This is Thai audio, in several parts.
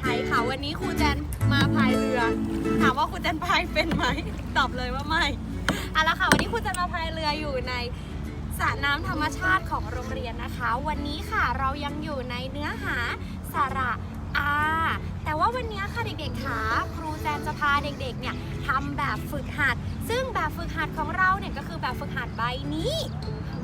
ไทยค่ะ วันนี้ครูแจนมาพายเรือ ถามว่าครูแจนพายเป็นไหม ตอบเลยว่าไม่เอาละค่ะ วันนี้ครูแจนมาพายเรืออยู่ในสระน้ำธรรมชาติของโรงเรียนนะคะ วันนี้ค่ะเรายังอยู่ในเนื้อหาสาระอาแต่ว่าวันนี้ค่ะเด็กๆค่ะครูแจนจะพาเด็กๆเนี่ยทำแบบฝึกหัด ซึ่งแบบฝึกหัดของเราเนี่ยก็คือแบบฝึกหัดใบนี้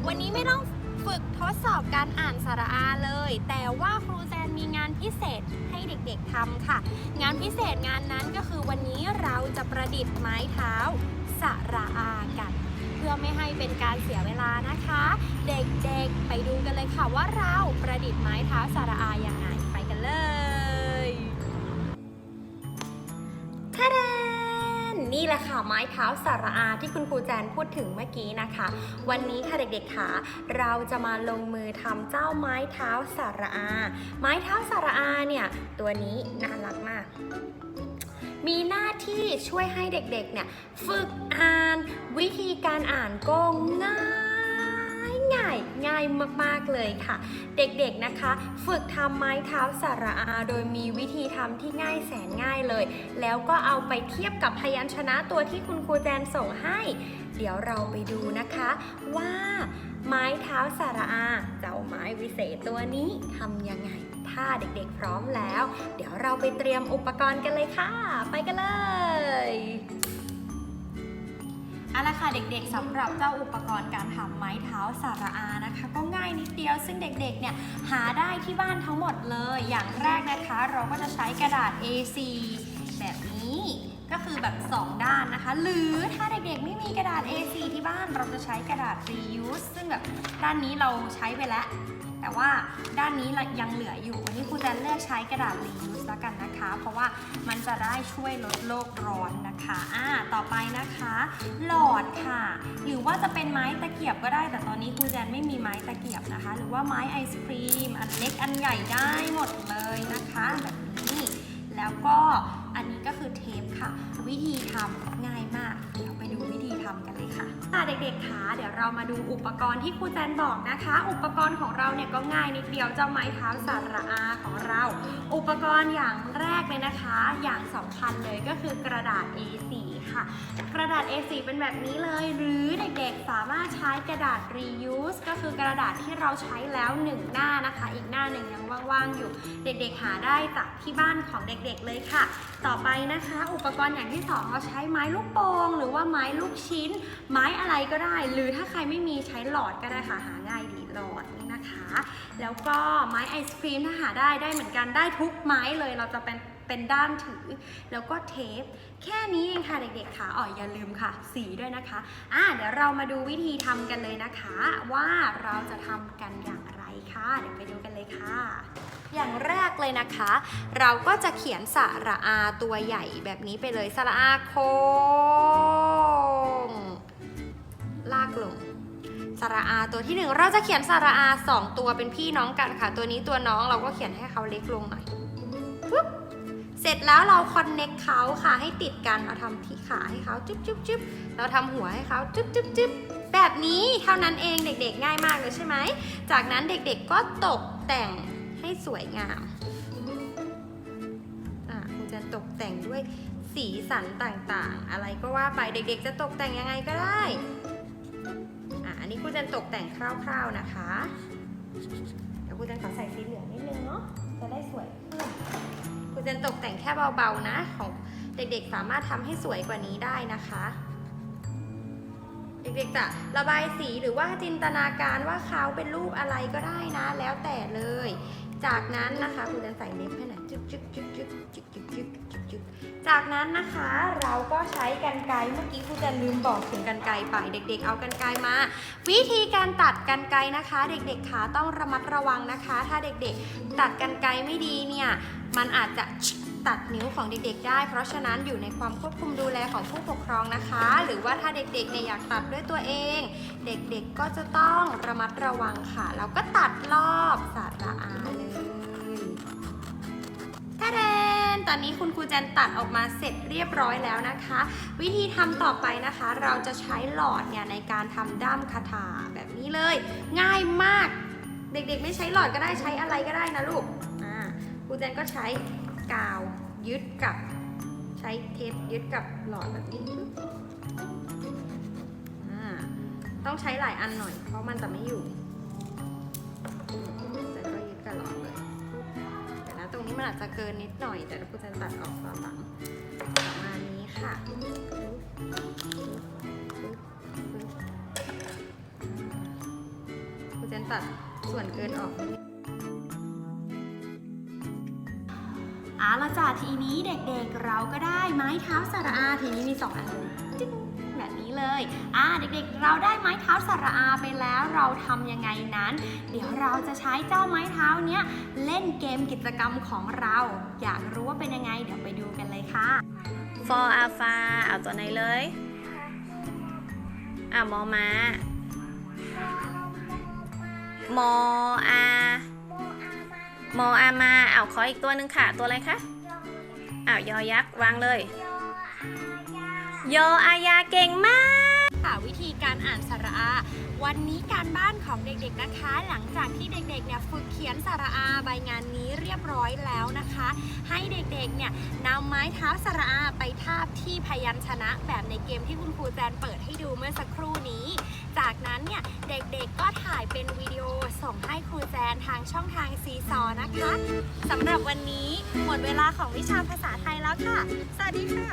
วันนี้ไม่ต้องฝึกทดสอบการอ่านสาระอาเลย แต่ว่าครูแจ มีงานพิเศษให้เด็กๆทำค่ะ งานพิเศษงานนั้นก็คือวันนี้เราจะประดิษฐ์ไม้เท้าสระอากัน เพื่อไม่ให้เป็นการเสียเวลานะคะ เด็กๆไปดูกันเลยค่ะว่าเราประดิษฐ์ไม้เท้าสระอาอย่างไง นี่แหละค่ะไม้เท้าสาระอาที่คุณครูแจนพูดถึงเมื่อกี้นะคะ วันนี้ค่ะเด็กๆค่ะเราจะมาลงมือทำเจ้าไม้เท้าสาระอา ไม้เท้าสาระอาเนี่ยตัวนี้น่ารักมาก มีหน้าที่ช่วยให้เด็กๆเนี่ยฝึกอ่านวิธีการอ่านก็ง่ายายง่ายมากๆเลยค่ะ เด็กๆนะคะ ฝึกทำไม้เท้าสระอา โดยมีวิธีทำที่ง่ายแสนง่ายเลย แล้วก็เอาไปเทียบกับพยัญชนะตัวที่คุณครูแจนส่งให้ เดี๋ยวเราไปดูนะคะว่าไม้เท้าสระอา เจ้าไม้วิเศษตัวนี้ทำยังไง ถ้าเด็กๆพร้อมแล้ว เดี๋ยวเราไปเตรียมอุปกรณ์กันเลยค่ะ ไปกันเลย เอาละค่ะเด็กๆสำหรับเจ้าอุปกรณ์การทำไม้เท้าสาระอานะคะ ก็ง่ายนิดเดียว ซึ่งเด็กๆเนี่ยหาได้ที่บ้านทั้งหมดเลย อย่างแรกนะคะ เราก็จะใช้กระดาษ A4 แบบนี้ก็คือแบบ 2 ด้านนะคะ หรือถ้าเด็กๆไม่มีกระดาษ A4 ที่บ้านเราจะใช้กระดาษ reuse ซึ่งแบบด้านนี้เราใช้ไปแล้ว แต่ว่าด้านนี้ยังเหลืออยู่ จะเลือกใช้กระดาษรีวิวแล้วกันนะคะ เพราะว่ามันจะได้ช่วยลดโลกร้อนนะคะอ่าต่อไปนะคะ หลอดค่ะ หรือว่าจะเป็นไม้ตะเกียบก็ได้ แต่ตอนนี้ครูแจนไม่มีไม้ตะเกียบนะคะ หรือว่าไม้ไอศครีม อันเล็กอันใหญ่ได้หมดเลยนะคะแบบ แล้วก็อันนี้ก็คือเทปค่ะ วิธีทำง่ายมาก เดี๋ยวไปดูวิธีทำกันเลยค่ะค่ะเด็กๆคะเดี๋ยวเรามาดูอุปกรณ์ที่ครูแจนบอกนะคะ อุปกรณ์ของเราเนี่ยก็ง่ายนิดเดียวเจ้าไม้เท้าสาระอาของเรา อุปกรณ์อย่างแรกเลยนะคะ อย่างสำคัญเลยก็คือกระดาษ A4 ค่ะ กระดาษ A4 เป็นแบบนี้เลย หรือเด็กๆสามารถใช้กระดาษ reuse ก็คือกระดาษที่เราใช้แล้วหนึ่งหน้านะคะ อีกหน้าหนึ่งยังว่างๆอยู่ เด็กๆหาได้จากที่บ้านของเด็กๆเลยค่ะ ต่อไปนะคะ อุปกรณ์อย่างที่สองเราใช้ไม้ลูกโป่งหรือว่าไม้ลูกชิ้น ไม้อะไรก็ได้ หรือถ้าใครไม่มีใช้หลอดก็ได้ค่ะหาง่ายดีหลอดนี่นะคะ แล้วก็ไม้ไอศครีมถ้าหาได้ได้เหมือนกันได้ทุกไม้เลยเราจะเป็น เป็นด้ามถือ แล้วก็เทป แค่นี้เองค่ะเด็กๆค่ะอ๋ออย่าลืมค่ะ สีด้วยนะคะอะเดี๋ยวเรามาดูวิธีทำกันเลยนะคะ ว่าเราจะทำกันอย่างไรค่ะ เดี๋ยวไปดูกันเลยค่ะอย่างแรกเลยนะคะ เราก็จะเขียนสระอาตัวใหญ่แบบนี้ไปเลยสระอาโค้งลากลงสระอาตัวที่หนึ่งเราจะเขียนสระอาสองตัวเป็นพี่น้องกันค่ะ ตัวนี้ตัวน้องเราก็เขียนให้เขาเล็กลงหน่อย ร็จแล้วเราคอนเน็กเขาค่ะให้ติดกันเราทำที่ขาให้เขาจุ๊บจุ๊บจุ๊บเราทำหัวให้เขาจุ๊บจุ๊บจุ๊บแบบนี้เท่านั้นเองเด็กๆ ง่ายมากเลยใช่ไหม จากนั้นเด็กๆก็ตกแต่งให้สวยงามอะคุณจะตกแต่งด้วยสีสันต่างๆ อะไรก็ว่าไปเด็กๆ จะตกแต่งยังไงก็ได้ อะอันนี้ครูจันตกแต่งคร่าวๆนะคะ นตกแต่งแค่เบาๆนะ ของเด็กๆสามารถทำให้สวยกว่านี้ได้นะคะ ด็กๆจะระบายสีหรือว่าจินตนาการว่าเขาเป็นรูปอะไรก็ได้นะ แล้วแต่เลย จากนั้นนะคะครูจันใส่เล็บให้หน่อยจึ๊กจึ๊กจึ๊กจึ๊กจึ๊กจึ๊กจึ๊กจึ๊กจึ๊กจากนั้นนะคะเราก็ใช้กันไกรเมื่อกี้ครูจะลืมบอกถึงกันไกรไปเด็ก ๆ เอากันไกรมา วิธีการตัดกันไกรนะคะ เด็กๆขาต้องระมัดระวังนะคะ ถ้าเด็กๆ ตัดกันไกรไม่ดีเนี่ยมันอาจจะ ตัดนิ้วของเด็กๆ ได้ เพราะฉะนั้นอยู่ในความควบคุมดูแลของผู้ปกครองนะคะ หรือว่าถ้าเด็กๆเนี่ยอยากตัดด้วยตัวเอง เด็กๆก็จะต้องระมัดระวังค่ะ แล้วก็ตัดรอบสระอาเลยท่าแดนตอนนี้คุณครูแจนตัดออกมาเสร็จเรียบร้อยแล้วนะคะ วิธีทำต่อไปนะคะ เราจะใช้หลอดเนี่ยในการทำด้ามคาถาแบบนี้เลย ง่ายมากเด็กๆ ไม่ใช้หลอดก็ได้ใช้อะไรก็ได้นะลูกอ่าครูแจนก็ใช้ กาวยึดกับใช้เทปยึดกับหลอดแบบนี้ต้องใช้หลายอันหน่อย เพราะมันจะไม่อยู่แต่ก็ยึดกับหลอดเลยเดี๋ยวนะตรงนี้มันอาจจะเกินนิดหน่อย แต่ครูจะตัดออกตอนหลังประมาณนี้ค่ะครูจนตัดส่วนเกินออกนิด เอาละจ้ะทีนี้เด็กๆเราก็ได้ไม้เท้าสระอา ทีนี้มีสองอันจิ๊งแบบนี้เลย อ่าเด็กๆ เราได้ไม้เท้าสระอาไปแล้วเราทำยังไงนั้น เดี๋ยวเราจะใช้เจ้าไม้เท้าเนี้ยเล่นเกมกิจกรรมของเรา อยากรู้ว่าเป็นยังไงเดี๋ยวไปดูกันเลยค่ะ for alpha เอาตัวไหนเลย อะมอมามออา มออามาเอาขออีกตัวหนึ่งค่ะ ตัวอะไรคะอ้าวยอยักษ์วางเลย ยออายาเก่งมาก ค่ะวิธีการอ่านสระอา วันนี้การบ้านของเด็กๆนะคะ หลังจากที่เด็กๆเนี่ยฝึกเขียนสระอาใบงานนี้เรียบร้อยแล้วนะคะ ให้เด็กๆเนี่ยนำไม้เท้าสระอาไปทาบที่พยัญชนะแบบในเกมที่คุณครูแจนเปิดให้ดูเมื่อสักครู่นี้ จากนั้นเนี่ยเด็กๆก็ถ่ายเป็นวิดีโอส่งให้ครูแจนทางช่องทางซีซอนะคะสำหรับวันนี้หมดเวลาของวิชาภาษาไทยแล้วค่ะ สวัสดีค่ะ